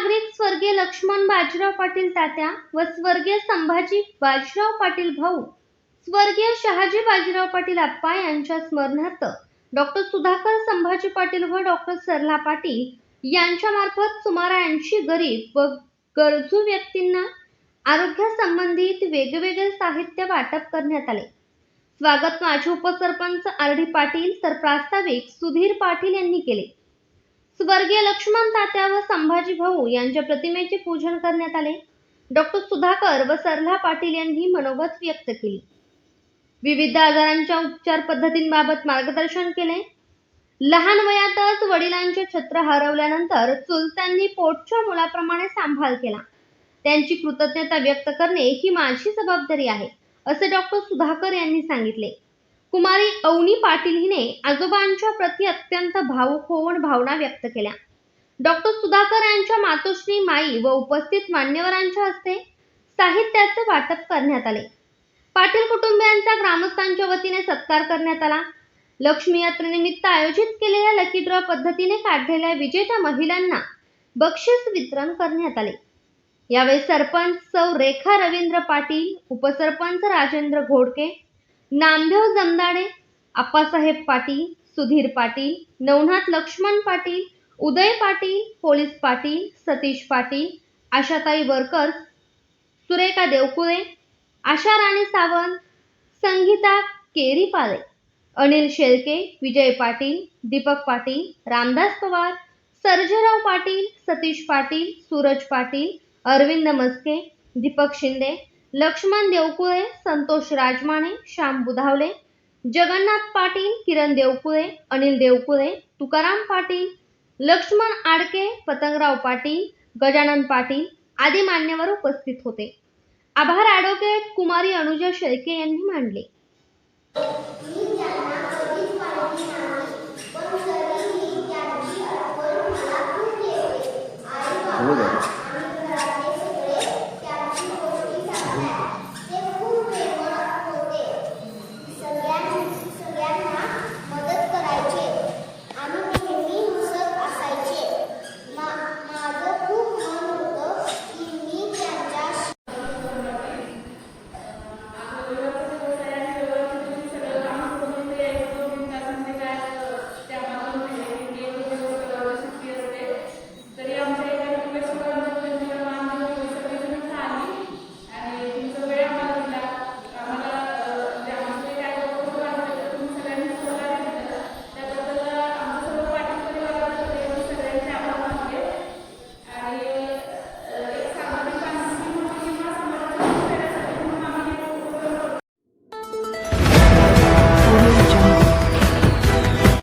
लक्ष्मण बाजीराव पाटील तात्या व स्वर्गीय संभाजी बाजीराव पाटील भाऊ स्वर्गीय शहाजी बाजीराव पाटील आप्पा यांच्या स्मरणार्थ डॉक्टर सुधाकर संभाजी पाटील व डॉक्टर सरला पाटील यांच्यामार्फत सुमारे ऐंशी गरीब व गरजू व्यक्तींना आरोग्यासंबंधित वेगवेगळे साहित्य वाटप करण्यात आले. स्वागत माझे उपसरपंच आर डी पाटील तर प्रास्ताविक सुधीर पाटील यांनी केले. स्वर्गीय लक्ष्मण तात्या व संभाजी भाऊ यांच्या प्रतिमेचे पूजन करण्यात आले. डॉक्टर सुधाकर व सरला पाटील यांनी मनोगत व्यक्त केली. विविध आजारांच्या उपचार पद्धतींबाबत मार्गदर्शन केले. लहान वयातच वडिलांचे छत्र हरवल्यानंतर चुलत्यांनी पोटच्या मुलाप्रमाणे सांभाळ केला. त्यांची कृतज्ञता व्यक्त करणे ही माझी जबाबदारी आहे असे डॉक्टर सुधाकर यांनी सांगितले. कुमारी अवनी पाटील हिने आजोबांच्या प्रती अत्यंत भावुक होऊन भावना व्यक्त केल्या. डॉक्टर सुधाकर यांच्या मातोश्री माई व उपस्थित मान्यवरांच्या हस्ते साहित्याचे वाटप करण्यात आले. पाटील कुटुंबियांचा ग्रामस्थांच्या वतीने सत्कार करण्यात आला. लक्ष्मी यात्रेनिमित्त आयोजित केलेल्या लकी ड्रॉ पद्धतीने काढलेल्या विजेत्या महिलांना बक्षीस वितरण करण्यात आले. यावेळी सरपंच सौ रेखा रवींद्र पाटील उपसरपंच राजेंद्र घोडके नामदेव जमदाडे आप्पासाहेब पाटील सुधीर पाटील नवनाथ लक्ष्मण पाटील उदय पाटील पोलीस पाटील सतीश पाटील आशाताई वर्कर्स सुरेखा देवकुळे आशा राणी सावंत संगीता केरीपाले अनिल शेळके विजय पाटील दीपक पाटील रामदास पवार सर्जेराव पाटील सतीश पाटील सूरज पाटील अरविंद मस्के दीपक शिंदे लक्ष्मण देवकुळे संतोष राजमाने श्याम बुधावले जगन्नाथ पाटील किरण देवकुळे अनिल देवकुळे तुकाराम पाटील लक्ष्मण आडके पतंगराव पाटील गजानन पाटील आदी मान्यवर उपस्थित होते आभार ॲडव्होकेट कुमारी अनुजा शेळके यांनी मांडले